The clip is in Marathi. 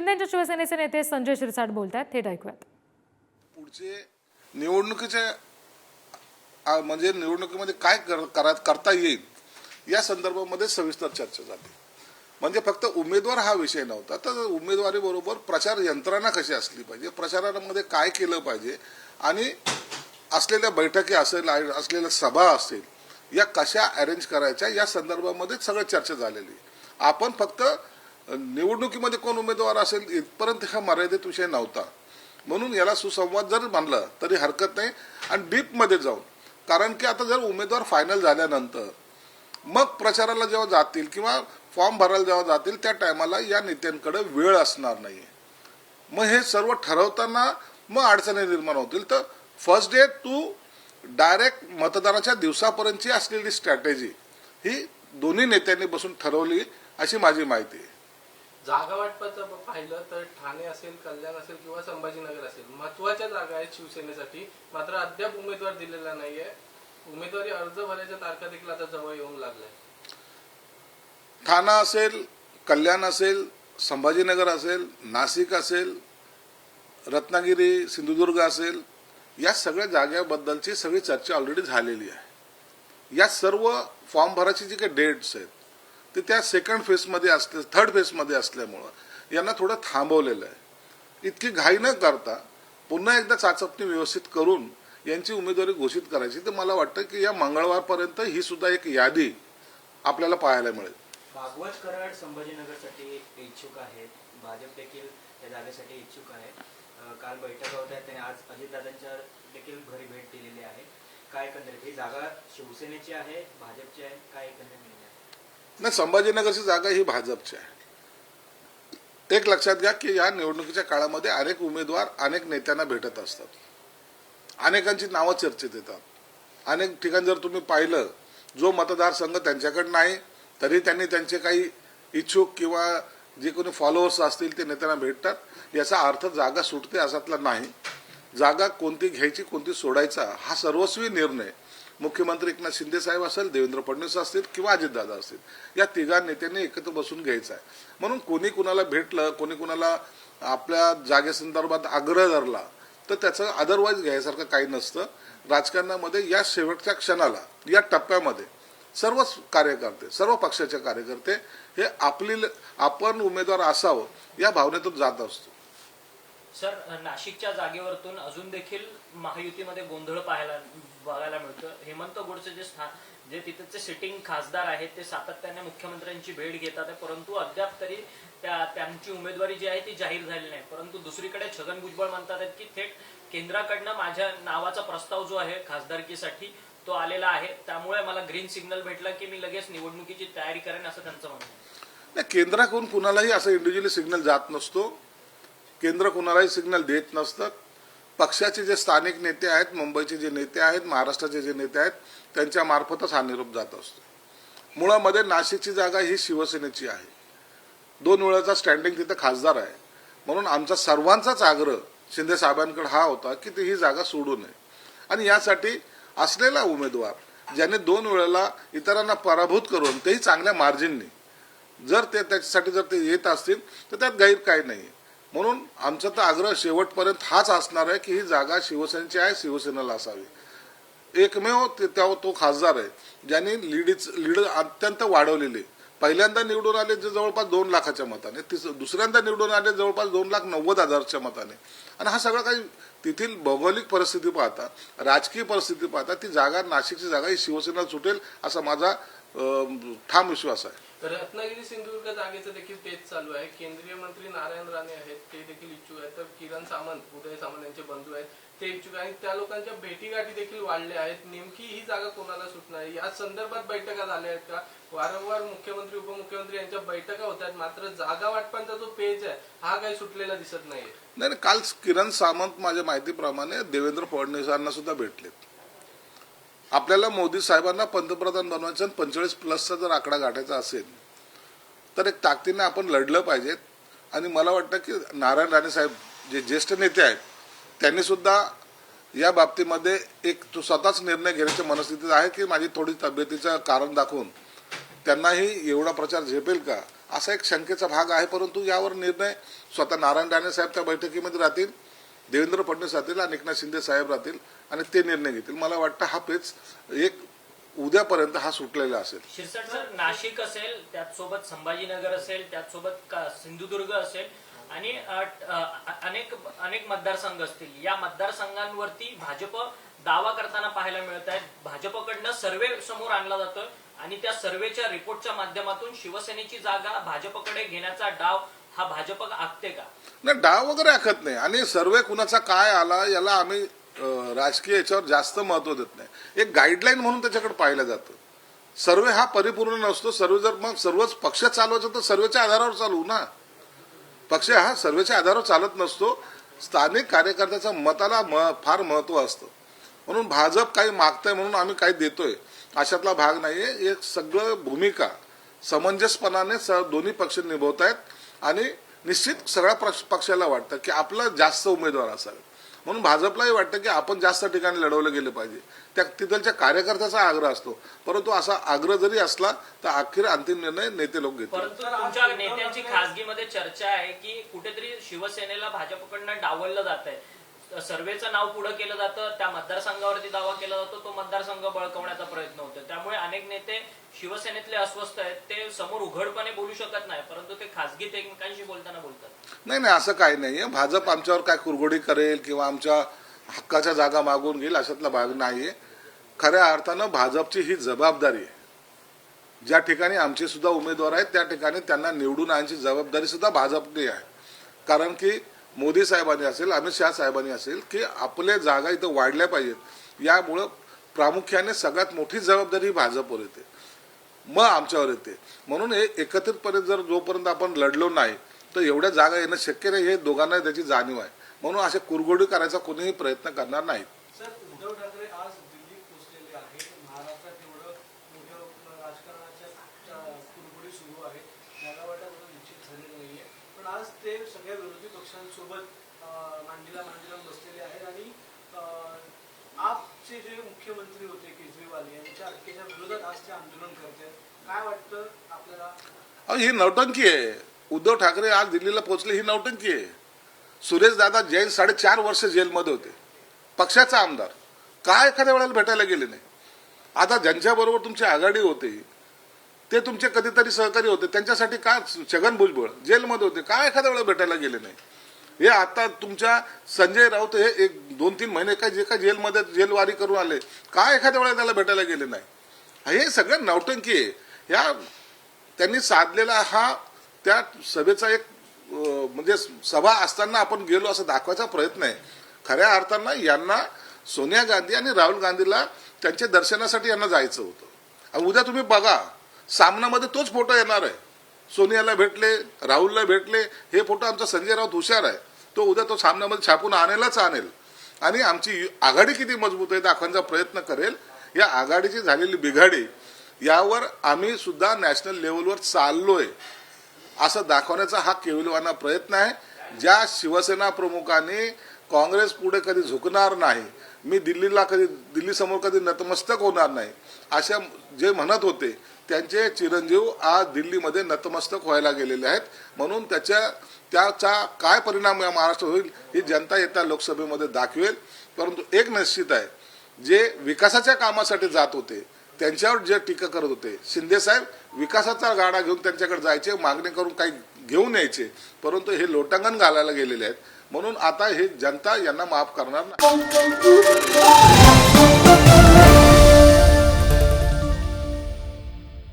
शिंदेच्या शिवसेनेचे नेते संजय शिरसाट बोलत आहेत थेट ऐकूयात. पुढचे निवडणुकीच्या म्हणजे निवडणुकीमध्ये काय कर, करता येईल या संदर्भामध्ये सविस्तर चर्चा झाली. म्हणजे फक्त उमेदवार हा विषय नव्हता तर उमेदवारी बरोबर प्रचार यंत्रणा कशी असली पाहिजे प्रचारामध्ये काय केलं पाहिजे आणि असलेल्या बैठकी असेल असलेल्या सभा असेल या कशा अरेंज करायच्या या संदर्भामध्ये सगळं चर्चा झालेली. आपण फक्त निवडणुकीमध्ये कोण उमेदवार असेल इथपर्यंत हा मर्यादित विषय नव्हता. म्हणून याला सुसंवाद जर मानला तरी हरकत नाही. आणि डीपमध्ये जाऊन कारण की आता जर उमेदवार फायनल झाल्यानंतर मग प्रचाराला जेव्हा जातील किंवा फॉर्म भरायला जेव्हा जातील त्या टायमाला या नेत्यांकडे वेळ असणार नाही मग हे सर्व ठरवताना मग अडचणी निर्माण होतील. तर फर्स्ट डे तू डायरेक्ट मतदानाच्या दिवसापर्यंतची असलेली स्ट्रॅटेजी ही दोन्ही नेत्यांनी बसून ठरवली अशी माझी माहिती आहे. जागा वाटपाचं पाहिलं तर ठाणे असेल कल्याण असेल किंवा संभाजीनगर असेल महत्त्वाच्या जागा आहेत शिवसेनेसाठी. मात्र अद्याप उमेदवार दिलेला नाहीये. उमेदवारी अर्ज भरायच्या तारखा देखील आता जवळ येऊन लागलाय. ठाणा असेल कल्याण असेल संभाजीनगर असेल नाशिक असेल रत्नागिरी सिंधुदुर्ग असेल या सगळ्या जाग्याबद्दलची सगळी चर्चा ऑलरेडी झालेली आहे. या सर्व फॉर्म भरायची जी काही डेट्स आहेत ते त्या सेकंड फेजमध्ये असले थर्ड फेजमध्ये असल्यामुळं यांना थोडं थांबवलेलं आहे. इतकी घाई न करता पुन्हा एकदा चाचपणी व्यवस्थित करून यांची उमेदवारी घोषित करायची तर मला वाटतं की या मंगळवारपर्यंत ही सुद्धा एक यादी आपल्याला पाहायला मिळेल. भागवत कराड संभाजीनगरसाठी इच्छुक आहेत. भाजप देखील त्या जागेसाठी इच्छुक आहे अं, काल बैठका होत्या त्यांनी आज अजितदादांच्या देखील घरी भेट दिलेली आहे. काय एकंदरीत? ही जागा शिवसेनेची आहे भाजपची आहे काय एकंदरीत? नाही संभाजीनगरची जागा ही भाजपची आहे. एक लक्षात घ्या की या निवडणुकीच्या काळामध्ये अनेक उमेदवार अनेक नेत्यांना भेटत असतात. अनेकांची नावं चर्चेत येतात. अनेक ठिकाणी जर तुम्ही पाहिलं जो मतदारसंघ त्यांच्याकडे नाही तरी त्यांनी त्यांचे काही इच्छुक किंवा जे कोणी फॉलोअर्स असतील ते नेत्यांना भेटतात. याचा अर्थ जागा सुटते असातला नाही. जागा कोणती घ्यायची कोणती सोडायचा हा सर्वस्वी निर्णय मुख्यमंत्री एकनाथ शिंदे साहेब असेल देवेंद्र फडणवीस असतील किंवा अजितदादा असतील या तिघा नेत्यांनी एकत्र बसून घ्यायचं आहे. म्हणून कोणी कुणाला भेटलं कोणी कुणाला आपल्या जागेसंदर्भात आग्रह धरला तर त्याचं अदरवाईज घ्यायसारखं काही नसतं. राजकारणामध्ये या शेवटच्या क्षणाला या टप्प्यामध्ये सर्वच कार्यकर्ते सर्व पक्षाचे कार्यकर्ते हे आपली आपण उमेदवार असावं या भावनेतून जात असतो. सर नाशिकच्या जागेवरतून अजून देखील महायुतीमध्ये गोंधळ पाहायला बघायला मिळतं हेमंत गोडसे जे स्थान जे तिथचे सिटिंग खासदार आहेत ते सातत्याने मुख्यमंत्र्यांची भेट घेतात परंतु अद्याप तरी त्या त्यांची उमेदवारी जी आहे ती जाहीर झाली नाही. परंतु दुसरीकडे छगन भुजबळ म्हणतात की थेट केंद्राकडनं माझ्या नावाचा प्रस्ताव जो आहे खासदारकीसाठी तो आलेला आहे. त्यामुळे मला ग्रीन सिग्नल भेटला की मी लगेच निवडणुकीची तयारी करेन असं त्यांचं म्हणणं नाही केंद्राकडून कुणालाही असं इंडिव्हिज्युअली सिग्नल जात नसतो. केंद्र कुणालाही सिग्नल देत नसतं पक्षाचे जे स्थानिक नेते आहेत मुंबईचे जे नेते आहेत महाराष्ट्राचे जे नेते आहेत त्यांच्या मार्फतच हा निरोप जात असतो. मुळामध्ये नाशिकची जागा ही शिवसेनेची आहे. दोन वेळाचा स्टँडिंग तिथं खासदार आहे. म्हणून आमचा सर्वांचाच आग्रह शिंदे साहेबांकडे हा होता की ती ही जागा सोडू नये. आणि यासाठी असलेला उमेदवार ज्याने दोन वेळेला इतरांना पराभूत करून तेही चांगल्या मार्जिननी जर ते त्याच्यासाठी जर ते येत असतील तर त्यात गैर काही नाही म्हणून आमचा तर आग्रह शेवटपर्यंत हाच असणार आहे की ही जागा शिवसेनेची आहे शिवसेनेला असावी. एकमेव ते- त्या- तो खासदार आहे ज्यांनी लीडीच लीड अत्यंत वाढवलेली. पहिल्यांदा निवडून आले जे जवळपास दोन लाखाच्या मताने तिस दुसऱ्यांदा निवडून आले जवळपास दोन लाख नव्वद हजारच्या मताने. आणि हा सगळा काही तेथील भौगोलिक परिस्थिती पाहता राजकीय परिस्थिती पाहता ती जागा नाशिकची जागा ही शिवसेना सुटेल असा माझा ठाम विश्वास आहे. तर रत्नागिरी सिंधुदुर्ग जागेचं देखील तेच चालू आहे. केंद्रीय मंत्री नारायण राणे आहेत ते देखील इच्छुक आहेत. तर किरण सामंत उदय सामंत यांचे बंधू आहेत ते इच्छुक आहेत. त्या लोकांच्या भेटीगाठी देखील वाढल्या आहेत. नेमकी ही जागा कोणाला सुटणार आहे? या संदर्भात बैठका झाल्या आहेत का? वारंवार मुख्यमंत्री उपमुख्यमंत्री यांच्या बैठका होत आहेत. मात्र जागा वाटपांचा जो पेज आहे हा काही सुटलेला दिसत नाहीये. नाही नाही, काल किरण सामंत माझ्या माहितीप्रमाणे देवेंद्र फडणवीसांना सुद्धा भेटलेत. आपल्याला मोदी साहेबांना पंतप्रधान बनवायचं आणि पंचेचाळीस प्लसचा जर आकडा गाठायचा असेल तर एक ताकदीने आपण लढलं पाहिजेत आणि मला वाटतं की नारायण राणे साहेब जे ज्येष्ठ नेते आहेत त्यांनी सुद्धा या बाबतीमध्ये एक तो स्वतःच निर्णय घेण्याच्या मनस्थितीत आहे की माझी थोडी तब्येतीचं कारण दाखवून त्यांनाही एवढा प्रचार झेपेल का? असा एक शंकेचा भाग आहे परंतु यावर निर्णय स्वतः नारायण राणे साहेब त्या बैठकीमध्ये राहतील. देवेंद्र फडणवीस राहतील आणि एकनाथ शिंदे साहेब राहतील आणि ते निर्णय घेतील. मला वाटतं हा पेच एक उद्यापर्यंत हा सुटलेला असेल. शिरसाट सर नाशिक असेल त्याचसोबत संभाजीनगर असेल त्याचसोबत सिंधुदुर्ग असेल आणि अनेक अनेक मतदारसंघ असतील. या मतदारसंघांवरती भाजप दावा करताना पाहायला मिळत आहे भाजपकडनं सर्वे समोर आणला जातोय आणि त्या सर्वेच्या रिपोर्टच्या माध्यमातून शिवसेनेची जागा भाजपकडे घेण्याचा डाव हा भाजप आखते का? नाही डाव वगैरे आखत नाही. आणि सर्वे कुणाचा काय आला याला आम्ही राजकीय याच्यावर जास्त महत्त्व देत नाही. एक गाईडलाईन म्हणून त्याच्याकडे पाहिलं जातं. सर्वे हा परिपूर्ण नसतो. सर्वे जर मग सर्वच पक्ष चालवायचं तर सर्वेच्या आधारावर चालवू ना? पक्ष हा सर्वेच्या आधारावर चालत नसतो. स्थानिक कार्यकर्त्याच्या मताला म फार महत्त्व असतं. म्हणून भाजप काही मागतंय म्हणून आम्ही काही देतोय. अशातला भाग नाहीये. एक सगळं भूमिका समंजसपणाने स दोन्ही पक्ष निभवत आहेत आणि निश्चित सगळ्या पक्ष- पक्षाला वाटतं की आपला जास्त उमेदवार असावे. म्हणून भाजपलाही वाटतं की आपण जास्त ठिकाणी लढवलं गेलं पाहिजे. त्या तिथलच्या कार्यकर्त्याचा आग्रह असतो. परंतु असा आग्रह जरी असला तर अखेर अंतिम निर्णय नेते लोक परंतु तुमच्या नेत्यांची खासगीमध्ये चर्चा आहे की कुठेतरी शिवसेनेला भाजपकडनं डावललं जात आहे सर्वेचं नाव पुढे केलं जातं त्या मतदारसंघावरती दावा केला जातो तो मतदारसंघ बळकवण्याचा प्रयत्न होतो. त्यामुळे अनेक नेते शिवसेनेतले अस्वस्थ आहेत ते समोर उघडपणे बोलू शकत नाही परंतु ते खासगीत एकमेकांशी बोलताना बोलतात. नाही नाही असं काही नाहीये. भाजप आमच्यावर काय कुरघोडी करेल किंवा आमच्या हक्काच्या जागा मागून घेईल अशातला भाग नाहीये. खऱ्या अर्थानं भाजपची ही जबाबदारी आहे. ज्या ठिकाणी आमचे सुद्धा उमेदवार आहेत त्या ठिकाणी त्यांना निवडून आणण्याची जबाबदारी सुद्धा भाजपने आहे. कारण की मोदी साहेबांनी असेल अमित शहा साहेबांनी असेल की आपल्या जागा इथं वाढल्या पाहिजेत. यामुळं प्रामुख्याने सगळ्यात मोठी जबाबदारी ही भाजपवर येते. मग आमच्यावर येते. म्हणून हे एकत्रितपणे जर जोपर्यंत आपण लढलो नाही तर एवढ्या जागा येणं शक्य नाही हे दोघांना त्याची जाणीव आहे. म्हणून असे कुरगोडी करायचा कोणीही प्रयत्न करणार नाहीत सर उद्धव ठाकरे आज दिल्लीत पोहोचलेले आहेत महाराष्ट्रात एवढं मोठं अ, राजकारणाच्या अ, कुरबुडी सुरू आहे जागावाटप अजून निश्चित झालेलं नाहीये पण आज ते सगळ्या विरोधी पक्षांसोबत मांडीला मांडीला बसलेले आहेत आणि आपचे जे मुख्यमंत्री होते केजरीवाल यांच्या अटकेच्या विरोधात आज ते आंदोलन करत आहेत काय वाटतं आपल्याला? अहो ही नौटंकी आहे. उद्धव ठाकरे आज दिल्लीला पोहोचले ही नौटंकी आहे. सुरेश दादा जैन साडेचार वर्ष जेलमध्ये होते. पक्षाचा आमदार. काय एखाद्या वेळेला भेटायला गेले नाही? आता ज्यांच्याबरोबर तुमची आघाडी होते ते तुमचे कधीतरी सहकारी होते. त्यांच्यासाठी का छगन भुजबळ? जेलमध्ये होते. काय एखाद्या वेळेला भेटायला गेले नाही? हे आता तुमच्या संजय राऊत हे एक दोन तीन महिने काय जे काय जेलमध्ये जेलवारी करून आले काय एखाद्या वेळेला त्याला भेटायला गेले नाही? हे सगळं नौटंकी आहे. या त्यांनी साधलेला हा त्या सभेचा एक म्हणजे सभा असताना आपण गेलो असं दाखवायचा प्रयत्न आहे. खऱ्या अर्थानं यांना सोनिया गांधी आणि राहुल गांधीला त्यांच्या दर्शनासाठी यांना जायचं होतं. उद्या तुम्ही बघा सामनामध्ये तोच फोटो येणार आहे. सोनियाला भेटले राहुलला भेटले हे फोटो आमचा संजय राऊत हुशार आहे. तो उद्या तो सामन्यामध्ये छापून आणेलच आणेल. आणि आमची आघाडी किती मजबूत आहे दाखवण्याचा प्रयत्न करेल. या आघाडीची झालेली बिघाडी यावर आम्ही सुद्धा नॅशनल लेवलवर चाललोय. असं दाखवण्याचा हा केविलवाना प्रयत्न आहे. ज्या शिवसेना प्रमुखांनी काँग्रेस पुढे कधी झुकणार नाही मी दिल्लीला कधी दिल्ली समोर कधी नतमस्तक होणार नाही. अशा जे म्हणत होते त्यांचे चिरंजीव आज दिल्लीमध्ये नतमस्तक व्हायला गेलेले आहेत. म्हणून त्याच्या त्याचा काय परिणाम या महाराष्ट्रात होईल ही जनता येत्या लोकसभेमध्ये दाखवेल. परंतु एक निश्चित आहे जे विकासाच्या कामासाठी जात होते त्यांच्यावर जे टीका करत होते शिंदे साहेब विकासाचा गाडा घेऊन त्यांच्याकडे जायचे मागणी करून काही घेऊन यायचे. परंतु हे लोटांगण घालायला गेलेले आहेत. म्हणून आता हे जनता यांना माफ करणार नाही.